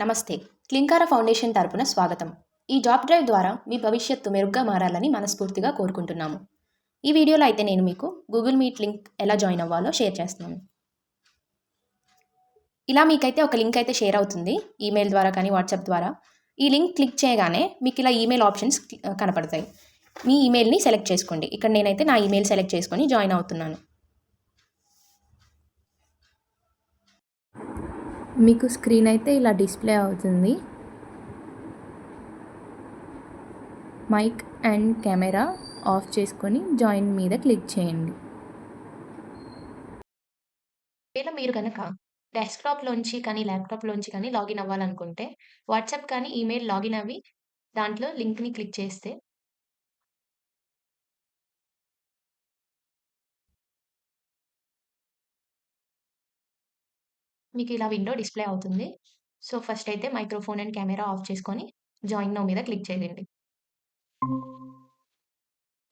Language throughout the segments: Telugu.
నమస్తే. క్లింకార ఫౌండేషన్ తరపున స్వాగతం. ఈ జాబ్ డ్రైవ్ ద్వారా మీ భవిష్యత్తు మెరుగ్గా మారాలని మనస్ఫూర్తిగా కోరుకుంటున్నాము. ఈ వీడియోలో అయితే నేను మీకు గూగుల్ మీట్ లింక్ ఎలా జాయిన్ అవ్వాలో షేర్ చేస్తున్నాను. ఇలా మీకైతే ఒక లింక్ అయితే షేర్ అవుతుంది ఈమెయిల్ ద్వారా కానీ వాట్సాప్ ద్వారా. ఈ లింక్ క్లిక్ చేయగానే మీకు ఇలా ఈమెయిల్ ఆప్షన్స్ కనపడతాయి. మీ ఈమెయిల్ని సెలెక్ట్ చేసుకోండి. ఇక్కడ నేనైతే నా ఈమెయిల్ సెలెక్ట్ చేసుకొని జాయిన్ అవుతున్నాను. మీకు స్క్రీన్ అయితే ఇలా డిస్ప్లే అవుతుంది. మైక్ అండ్ కెమెరా ఆఫ్ చేసుకొని జాయిన్ మీద క్లిక్ చేయండి. ఒకవేళ మీరు కనుక డెస్క్టాప్లోంచి కానీ ల్యాప్టాప్లోంచి కానీ లాగిన్ అవ్వాలనుకుంటే వాట్సాప్ కానీ ఈమెయిల్ లాగిన్ అవి దాంట్లో లింక్ని క్లిక్ చేస్తే మీకు ఇలా విండో డిస్ప్లే అవుతుంది. సో ఫస్ట్ అయితే మైక్రోఫోన్ అండ్ కెమెరా ఆఫ్ చేసుకొని జాయిన్ నో మీద క్లిక్ చేయండి.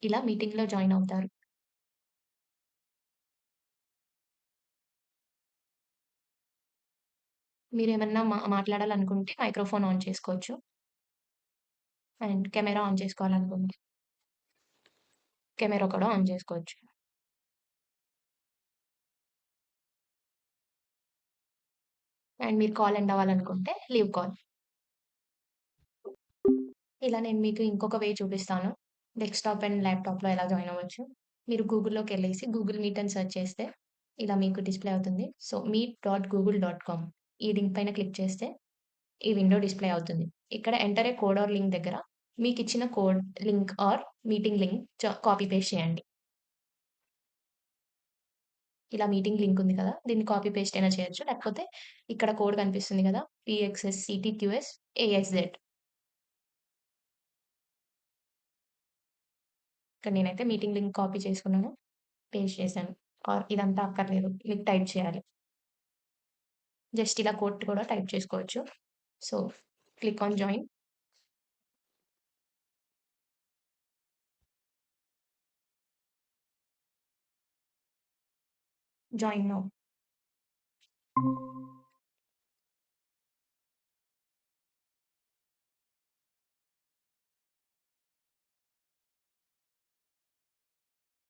ఇలా మీటింగ్లో జాయిన్ అవుతారు. మీరు ఏమన్నా మా మాట్లాడాలనుకుంటే మైక్రోఫోన్ ఆన్ చేసుకోవచ్చు. అండ్ కెమెరా ఆన్ చేసుకోవాలనుకుంటే. కెమెరా కూడా ఆన్ చేసుకోవచ్చు. అండ్ మీరు కాల్ ఎండ్ అవ్వాలనుకుంటే లీవ్ కాల్. ఇలా నేను మీకు ఇంకొక వే చూపిస్తాను. డెస్క్టాప్ అండ్ ల్యాప్టాప్లో ఎలా జాయిన్ అవ్వచ్చు. మీరు గూగుల్లోకి వెళ్ళేసి గూగుల్ మీట్ అని సెర్చ్ చేస్తే ఇలా మీకు డిస్ప్లే అవుతుంది. So meet dot Google dot com ఈ లింక్ పైన క్లిక్ చేస్తే ఈ విండో డిస్ప్లే అవుతుంది. ఇక్కడ enter a code or link దగ్గర మీకు ఇచ్చిన code link or meeting link copy paste చేయండి. ఇలా మీటింగ్ లింక్ ఉంది కదా దీన్ని కాపీ పేస్ట్ అయినా చేయొచ్చు. లేకపోతే ఇక్కడ కోడ్ కనిపిస్తుంది కదా పిఎక్స్ఎస్ C T Q S A S Z ఇక్కడ నేనైతే మీటింగ్ లింక్ కాపీ చేసుకున్నాను పేస్ట్ చేశాను. ఆర్ ఇదంతా అక్కర్లేదు మీకు టైప్ చేయాలి. జస్ట్ ఇలా కోడ్ కూడా టైప్ చేసుకోవచ్చు. So click on join. Join now